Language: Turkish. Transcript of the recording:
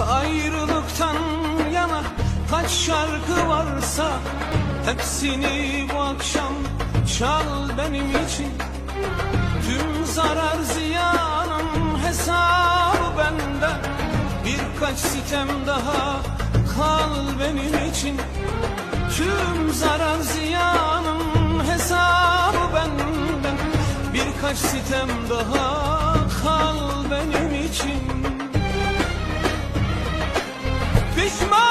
Ayrılıktan yana kaç şarkı varsa Hepsini bu akşam çal benim için. Tüm zarar ziyanın hesabı benden Birkaç sitem daha kal benim için. Tüm zarar ziyanın hesabı benden Birkaç sitem daha kal benim Karışma